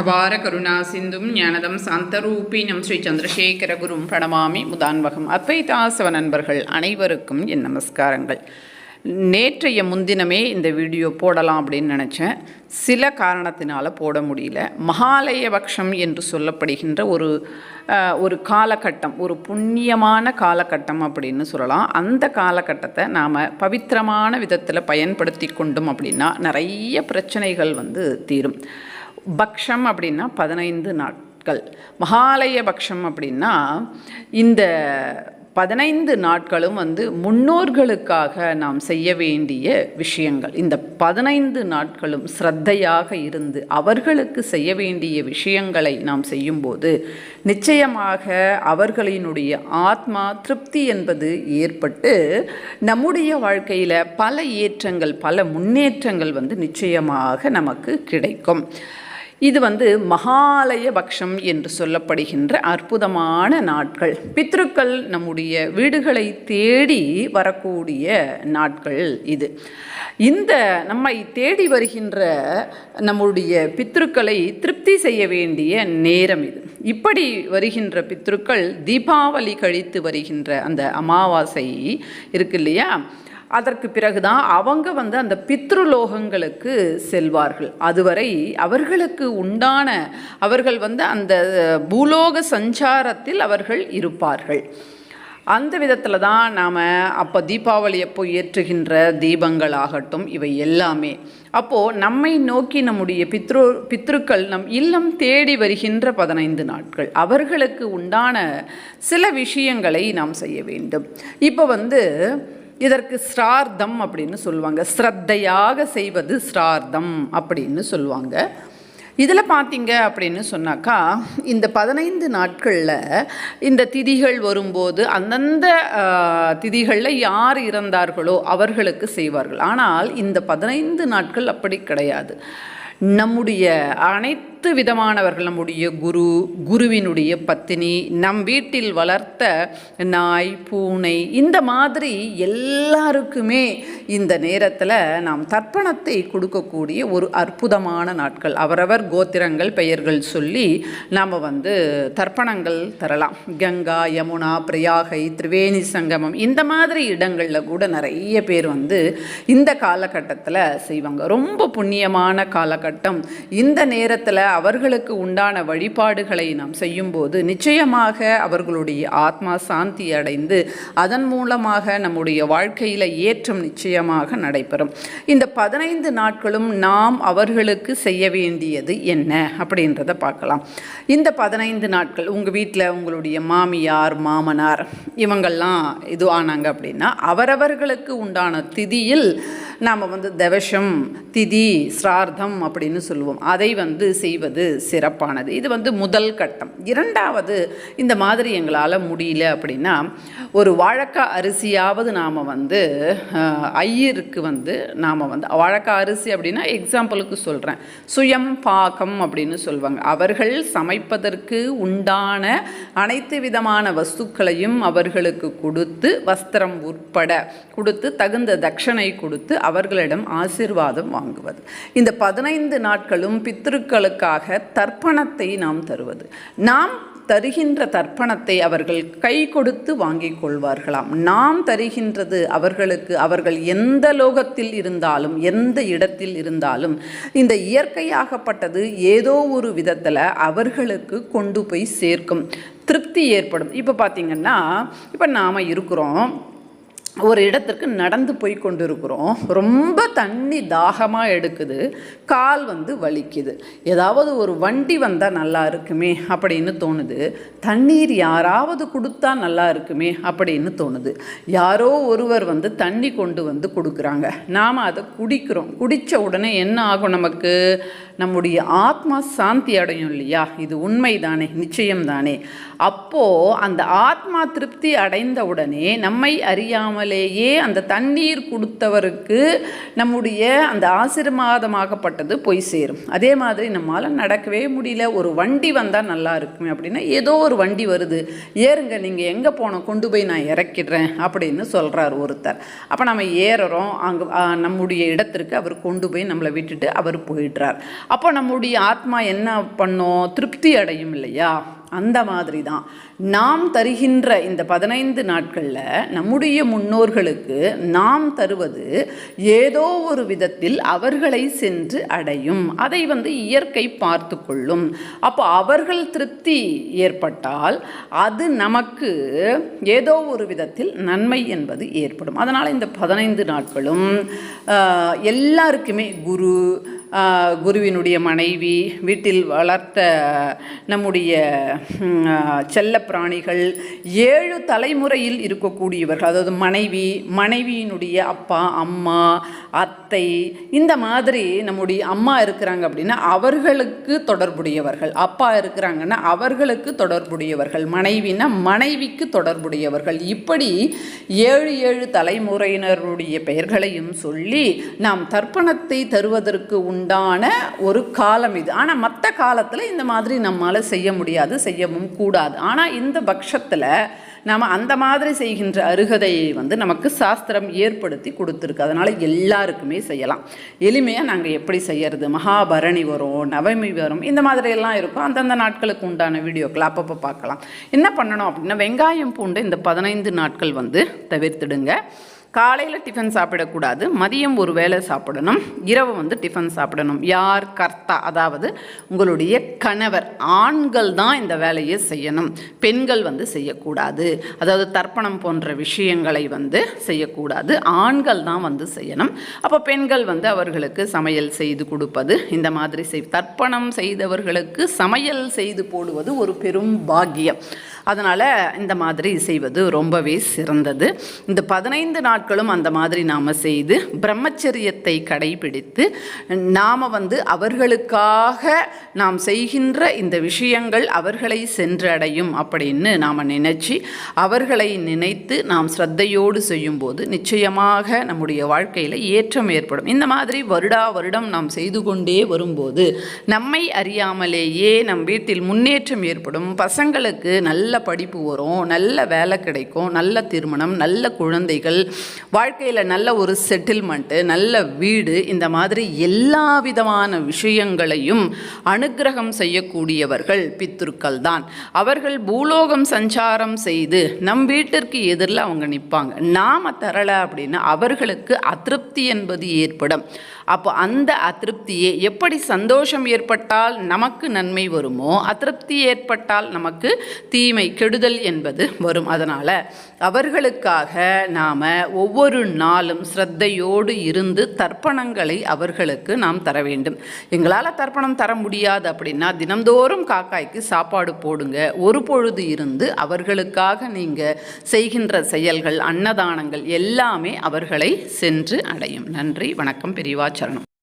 அபார கருணா சிந்தும் ஞானதம் சாந்தரூபினம் ஸ்ரீ சந்திரசேகர குரும் பிரணமாமி முதான்வகம். அத்வைதாசவ நண்பர்கள் அனைவருக்கும் என் நமஸ்காரங்கள். நேற்றைய முன்தினமே இந்த வீடியோ போடலாம் அப்படின்னு நினச்சேன். சில காரணத்தினால் போட முடியல. மகாலயபக்ஷம் என்று சொல்லப்படுகின்ற ஒரு ஒரு காலகட்டம் ஒரு புண்ணியமான காலகட்டம் அப்படின்னு சொல்லலாம். அந்த காலகட்டத்தை நாம் பவித்திரமான விதத்தில் பயன்படுத்தி கொண்டோம் அப்படின்னா நிறைய பிரச்சனைகள் வந்து தீரும். பக்ஷம் அப்படின்னா பதினைந்து நாட்கள். மகாலய பக்ஷம் அப்படின்னா இந்த பதினைந்து நாட்களும் வந்து முன்னோர்களுக்காக நாம் செய்ய வேண்டிய விஷயங்கள். இந்த பதினைந்து நாட்களும் ஸ்ரத்தையாக இருந்து அவர்களுக்கு செய்ய வேண்டிய விஷயங்களை நாம் செய்யும்போது நிச்சயமாக அவர்களினுடைய ஆத்மா திருப்தி என்பது ஏற்பட்டு நம்முடைய வாழ்க்கையில் பல ஏற்றங்கள் பல முன்னேற்றங்கள் வந்து நிச்சயமாக நமக்கு கிடைக்கும். இது வந்து மகாலய பக்ஷம் என்று சொல்லப்படுகின்ற அற்புதமான நாட்கள். பித்ருக்கள் நம்முடைய வீடுகளை தேடி வரக்கூடிய நாட்கள் இது. இந்த நம்மை தேடி வருகின்ற நம்முடைய பித்ருக்களை திருப்தி செய்ய வேண்டிய நேரம் இது. இப்படி வருகின்ற பித்ருக்கள் தீபாவளி கழித்து வருகின்ற அந்த அமாவாசை இருக்கு இல்லையா? அதற்கு பிறகுதான் அவங்க வந்து அந்த பித்ருலோகங்களுக்கு செல்வார்கள். அதுவரை அவர்களுக்கு உண்டான அவர்கள் வந்து அந்த பூலோக சஞ்சாரத்தில் அவர்கள் இருப்பார்கள். அந்த விதத்தில் தான் நாம் அப்போ தீபாவளி அப்போ ஏற்றுகின்ற தீபங்களாகட்டும் இவை எல்லாமே. அப்போது நம்மை நோக்கி நம்முடைய பித்ரு பித்ருக்கள் நம் இல்லம் தேடி வருகின்ற பதினைந்து நாட்கள். அவர்களுக்கு உண்டான சில விஷயங்களை நாம் செய்ய வேண்டும். இப்போ வந்து இதற்கு ஸ்ரார்த்தம் அப்படின்னு சொல்லுவாங்க. ஸ்ரத்தையாக செய்வது ஸ்ரார்த்தம் அப்படின்னு சொல்லுவாங்க. இதில் பார்த்தீங்க அப்படின்னு சொன்னாக்கா இந்த பதினைந்து நாட்களில் இந்த திதிகள் வரும்போது அந்தந்த திதிகளில் யார் இறந்தார்களோ அவர்களுக்கு செய்வார்கள். ஆனால் இந்த பதினைந்து நாட்கள் அப்படி கிடையாது. நம்முடைய அனைத்து விதமானவர்கள் நம்முடைய குரு குருவினுடைய பத்தினி நம் வீட்டில் வளர்த்த நாய் பூனை இந்த மாதிரி எல்லாருக்குமே இந்த நேரத்தில் நாம் தர்ப்பணத்தை கொடுக்கக்கூடிய ஒரு அற்புதமான நாட்கள். அவரவர் கோத்திரங்கள் பெயர்கள் சொல்லி நாம் வந்து தர்ப்பணங்கள் தரலாம். கங்கா யமுனா பிரயாகை திரிவேணி சங்கமம் இந்த மாதிரி இடங்களில் கூட நிறைய பேர் வந்து இந்த காலகட்டத்தில் செய்வாங்க. ரொம்ப புண்ணியமான காலகட்டம். இந்த நேரத்தில் அவர்களுக்கு உண்டான வழிபாடுகளை நாம் செய்யும்போது நிச்சயமாக அவர்களுடைய ஆத்மா சாந்தி அடைந்து அதன் மூலமாக நம்முடைய வாழ்க்கையில் ஏற்றம் நிச்சயமாக நடைபெறும். இந்த பதினைந்து நாட்களும் நாம் அவர்களுக்கு செய்ய வேண்டியது என்ன அப்படின்றத பார்க்கலாம். இந்த பதினைந்து நாட்கள் உங்கள் வீட்டில் உங்களுடைய மாமியார் மாமனார் இவங்கெல்லாம் இது ஆனாங்க அப்படின்னா அவரவர்களுக்கு உண்டான திதியில் நாம் வந்து தவஷம் திதி சிரார்த்தம் அப்படின்னு சொல்லுவோம். அதை வந்து செய்வது சிறப்பானது. இது வந்து முதல் கட்டம். இரண்டாவது இந்த மாதிரி எங்களால் முடியல அப்படின்னா ஒரு வாழைக்காய் அரிசியாவது நாம் வந்து ஐயருக்கு வந்து நாம் வந்து வாழைக்காய் அரிசி அப்படின்னா எக்ஸாம்பிளுக்கு சொல்கிறேன் சுயம் பாகம் அப்படின்னு சொல்லுவாங்க அவர்கள் சமைப்பதற்கு உண்டான அனைத்து விதமான வஸ்துக்களையும் அவர்களுக்கு கொடுத்து வஸ்திரம் உட்பட கொடுத்து தகுந்த தட்சணை கொடுத்து அவர்களிடம் ஆசீர்வாதம் வாங்குவது. இந்த பதினைந்து நாட்களும் பித்திருக்களுக்காக தர்ப்பணத்தை நாம் தருவது. நாம் தருகின்ற தர்ப்பணத்தை அவர்கள் கை கொடுத்து வாங்கிக் கொள்வார்களாம். நாம் தருகின்றது அவர்களுக்கு அவர்கள் எந்த லோகத்தில் இருந்தாலும் எந்த இடத்தில் இருந்தாலும் இந்த இயற்கையாகப்பட்டது ஏதோ ஒரு விதத்தில் அவர்களுக்கு கொண்டு போய் சேர்க்கும். திருப்தி ஏற்படும். இப்போ பார்த்திங்கன்னா இப்போ நாம் இருக்கிறோம். ஒரு இடத்திற்கு நடந்து போய் கொண்டிருக்கிறோம். ரொம்ப தண்ணி தாகமாக எடுக்குது. கால் வந்து வலிக்குது. ஏதாவது ஒரு வண்டி வந்தால் நல்லா இருக்குமே அப்படின்னு தோணுது. தண்ணீர் யாராவது கொடுத்தா நல்லா இருக்குமே அப்படின்னு தோணுது. யாரோ ஒருவர் வந்து தண்ணி கொண்டு வந்து கொடுக்குறாங்க. நாம் அதை குடிக்கிறோம். குடித்த உடனே என்ன ஆகும் நமக்கு? நம்முடைய ஆத்மா சாந்தி அடையும் இல்லையா? இது உண்மைதானே? நிச்சயம் தானே அப்போது அந்த ஆத்மா திருப்தி அடைந்த உடனே நம்மை அறியாமல் இல்லாமலேயே அந்த தண்ணீர் கொடுத்தவருக்கு நம்முடைய அந்த ஆசீர்வாதமாகப்பட்டது போய் சேரும். அதே மாதிரி நம்மளால் நடக்கவே முடியல. ஒரு வண்டி வந்தால் நல்லா இருக்குமே அப்படின்னா ஏதோ ஒரு வண்டி வருது. ஏறுங்க நீங்கள் எங்கே போனோம்? கொண்டு போய் நான் இறக்கிடுறேன் அப்படின்னு சொல்கிறார் ஒருத்தர். அப்போ நம்ம ஏறுறோம். அங்கே நம்முடைய இடத்திற்கு அவர் கொண்டு போய் நம்மளை விட்டுட்டு அவர் போயிடுறார். அப்போ நம்முடைய ஆத்மா என்ன பண்ணோம்? திருப்தி அடையும் இல்லையா? அந்த மாதிரி தான் நாம் தருகின்ற இந்த பதினைந்து நாட்களில் நம்முடைய முன்னோர்களுக்கு நாம் தருவது ஏதோ ஒரு விதத்தில் அவர்களை சென்று அடையும். அதை வந்து இயற்கை பார்த்து கொள்ளும். அப்போ அவர்கள் திருப்தி ஏற்பட்டால் அது நமக்கு ஏதோ ஒரு விதத்தில் நன்மை என்பது ஏற்படும். அதனால் இந்த பதினைந்து நாட்களும் எல்லாருக்குமே குரு குருவினுடைய மனைவி வீட்டில் வளர்த்த நம்முடைய செல்ல பிராணிகள் செல்லப்பிராணிகள் ஏழு தலைமுறையில் இருக்கக்கூடியவர்கள். அதாவது மனைவி மனைவியினுடைய அப்பா அம்மா அத்தை இந்த மாதிரி நம்முடைய அம்மா இருக்கிறாங்க அப்படின்னா அவர்களுக்கு தொடர்புடையவர்கள். அப்பா இருக்கிறாங்கன்னா அவர்களுக்கு தொடர்புடையவர்கள். மனைவினா மனைவிக்கு தொடர்புடையவர்கள். இப்படி ஏழு ஏழு தலைமுறையினருடைய பெயர்களையும் சொல்லி நாம் தர்ப்பணத்தை தருவதற்கு உண்டான ஒரு காலம் இது. ஆனால் மற்ற காலத்தில் இந்த மாதிரி நம்மால் செய்ய முடியாது செய்யவும் கூடாது. ஆனால் இந்த பட்சத்தில் நாம் அந்த மாதிரி செய்கின்ற அருகதையை வந்து நமக்கு சாஸ்திரம் ஏற்படுத்தி கொடுத்துருக்கு. அதனால் எல்லாருக்குமே செய்யலாம். எளிமையாக நாங்கள் எப்படி செய்யறது? மகாபரணி வரும் நவமி வரும் இந்த மாதிரி எல்லாம் இருக்கும். அந்தந்த நாட்களுக்கு உண்டான வீடியோக்கள் அப்பப்போ பார்க்கலாம். என்ன பண்ணணும் அப்படின்னா வெங்காயம் பூண்டு இந்த பதினைந்து நாட்கள் வந்து தவிர்த்துடுங்க. காலையில் டிஃபன் சாப்பிடக்கூடாது மதியம் ஒரு வேளை சாப்பிடணும் இரவு வந்து டிஃபன் சாப்பிடணும். யார் கர்த்தா? அதாவது உங்களுடைய கணவர். ஆண்கள் தான் இந்த வேலையை செய்யணும். பெண்கள் வந்து செய்யக்கூடாது. அதாவது தர்ப்பணம் போன்ற விஷயங்களை வந்து செய்யக்கூடாது. ஆண்கள் தான் வந்து செய்யணும். அப்போ பெண்கள் வந்து அவர்களுக்கு சமையல் செய்து கொடுப்பது இந்த மாதிரி செய் தர்ப்பணம் செய்தவர்களுக்கு சமையல் செய்து போடுவது ஒரு பெரும் பாக்கியம். அதனால் இந்த மாதிரி செய்வது ரொம்பவே சிறந்தது. இந்த பதினைந்து நாட்களும் அந்த மாதிரி நாம் செய்து பிரம்மச்சரியத்தை கடைபிடித்து நாம் வந்து அவர்களுக்காக நாம் செய்கின்ற இந்த விஷயங்கள் அவர்களை சென்றடையும் அப்படின்னு நாம் நினச்சி அவர்களை நினைத்து நாம் ஸ்ரத்தையோடு செய்யும்போது நிச்சயமாக நம்முடைய வாழ்க்கையில் ஏற்றம் ஏற்படும். இந்த மாதிரி வருடா வருடம் நாம் செய்து கொண்டே வரும்போது நம்மை அறியாமலேயே நம் வீட்டில் முன்னேற்றம் ஏற்படும். பசங்களுக்கு நல்ல படிப்பு வரும் நல்ல வேலை கிடைக்கும் நல்ல திருமணம் நல்ல குழந்தைகள் வாழ்க்கையில் நல்ல ஒரு செட்டில்மெண்ட்டு நல்ல வீடு இந்த மாதிரி எல்லா விதமான விஷயங்களையும் அனுக்கிரகம் செய்யக்கூடியவர்கள் பித்துருக்கள் தான். அவர்கள் பூலோகம் சஞ்சாரம் செய்து நம் வீட்டிற்கு எதிரில் அவங்க நிற்பாங்க. நாம் தரலை அப்படின்னா அவர்களுக்கு அதிருப்தி என்பது ஏற்படும். அப்போ அந்த அதிருப்தியே எப்படி சந்தோஷம் ஏற்பட்டால் நமக்கு நன்மை வருமோ அதிருப்தி ஏற்பட்டால் நமக்கு தீமை கெடுதல் என்பது வரும். அதனால் அவர்களுக்காக நாம் ஒவ்வொரு நாளும் ஸ்ரத்தையோடு இருந்து தர்ப்பணங்களை அவர்களுக்கு நாம் தர வேண்டும். எங்களால் தர்ப்பணம் தர முடியாது அப்படின்னா தினம்தோறும் காக்காய்க்கு சாப்பாடு போடுங்க. ஒரு பொழுது இருந்து அவர்களுக்காக நீங்கள் செய்கின்ற செயல்கள் அன்னதானங்கள் எல்லாமே அவர்களை சென்று அடையும். நன்றி வணக்கம் Charno.